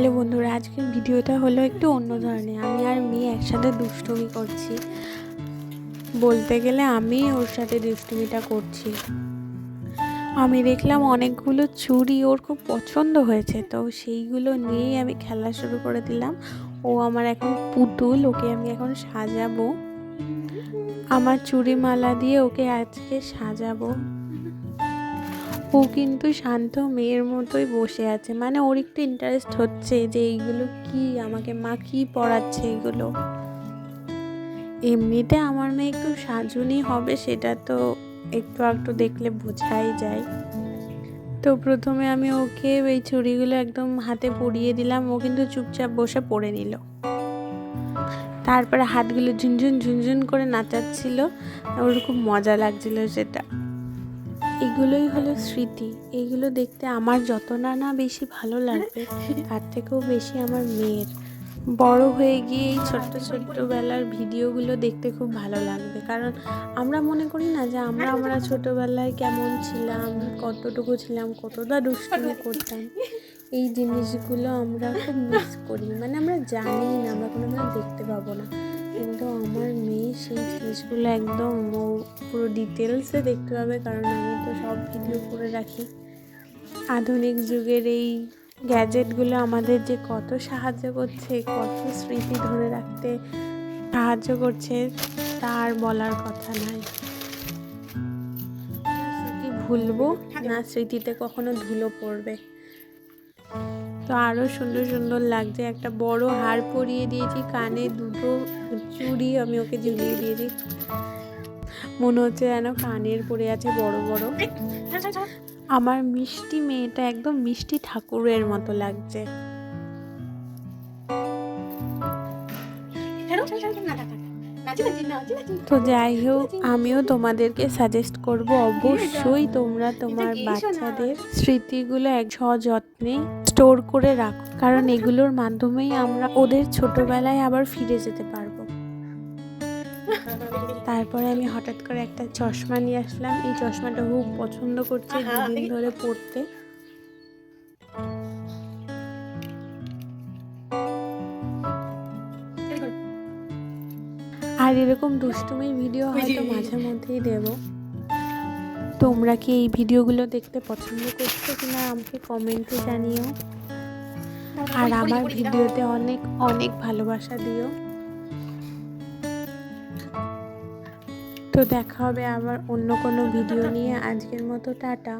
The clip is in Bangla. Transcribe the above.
হ্যালো বন্ধুরা আজকের ভিডিওটা হলো একটু অন্য ধরনের। আমি আর মেয়ে একসাথে দুষ্টুমি করছি। বলতে গেলে আমি ওর সাথে দুষ্টুমিটা করছি। আমি দেখলাম অনেকগুলো চুড়ি ওর খুব পছন্দ হয়েছে, তো সেইগুলো নিয়েই আমি খেলা শুরু করে দিলাম। ও আমার এখন পুতুল, ওকে আমি এখন সাজাবো। আমার চুড়ি মালা দিয়ে ওকে আজকে সাজাবো। ও কিন্তু শান্ত মেয়ের মতোই বসে আছে। মানে ওর একটু ইন্টারেস্ট হচ্ছে যে এইগুলো কি, আমাকে মা কি পড়াচ্ছে এইগুলো এমনিতে আমার মেয়ে একটু সাজুনি হবে, সেটা তো একটু একটু দেখলে বোঝাই যায়। তো প্রথমে আমি ওকে এই চুড়িগুলো একদম হাতে পরিয়ে দিলাম, ও কিন্তু চুপচাপ বসে পড়ে নিল। তারপরে হাতগুলো ঝুনঝুন ঝুনঝুন করে নাচাচ্ছিল ওর খুব মজা লাগছিল সেটা। এগুলোই হলো স্মৃতি। এইগুলো দেখতে আমার যত না না বেশি ভালো লাগবে, তার থেকেও বেশি আমার মেয়ের। বড় হয়ে গিয়ে এই ছোট্ট ছোট্টবেলার ভিডিওগুলো দেখতে খুব ভালো লাগবে। কারণ আমরা মনে করি না যে আমরা আমরা ছোটোবেলায় কেমন ছিলাম, কতটুকু ছিলাম, কতটা দুষ্টুমি করতাম। এই জিনিসগুলো আমরা খুব মিস করি। মানে আমরা জানি না, আমরা কোনো দেখতে পাবো না। কিন্তু আমার মেয়ে সেই জিনিসগুলো একদম পুরো ডিটেলসে দেখতে পাবে, কারণ আমি তো সব ভিডিও করে রাখি। আধুনিক যুগের এই গ্যাজেটগুলো আমাদের যে কত সাহায্য করছে, কত স্মৃতি ধরে রাখতে সাহায্য করছে তার বলার কথা নয় স্মৃতি ভুলবো, না স্মৃতিতে কখনো ধুলো পড়বে। তো আরও সুন্দর সুন্দর লাগছে। একটা বড় হার পরিয়ে দিয়েছি, কানে দুটো চুড়ি আমি ওকে ঝুলিয়ে দিয়েছি। মনে হচ্ছে যেন কানের পরে আছে বড় বড়। আমার মিষ্টি মেয়েটা একদম মিষ্টি ঠাকুরের মতো লাগছে। তো যাই হোক, আমিও তোমাদেরকে সাজেস্ট করব, অবশ্যই তোমরা তোমার বাচ্চাদের স্মৃতিগুলো এক সযত্নে স্টোর করে রাখো। কারণ এগুলোর মাধ্যমেই আমরা ওদের ছোটবেলায় আবার ফিরে যেতে পারব। তারপরে আমি হঠাৎ করে একটা চশমা নিয়ে আসলাম। এই চশমাটা খুব পছন্দ করছে দুদিন ধরে পড়তে আর এরকম দুষ্টুমির ভিডিও হয়তো মাঝে মধ্যেই দেব। তোমরা কি এই ভিডিওগুলো দেখতে পছন্দ করছ কিনা আমাকে কমেন্টে জানিও। আর আমার ভিডিওতে অনেক অনেক ভালোবাসা দিও। তো দেখা হবে আবার অন্য কোনো ভিডিও নিয়ে। আজকের মতো টাটা।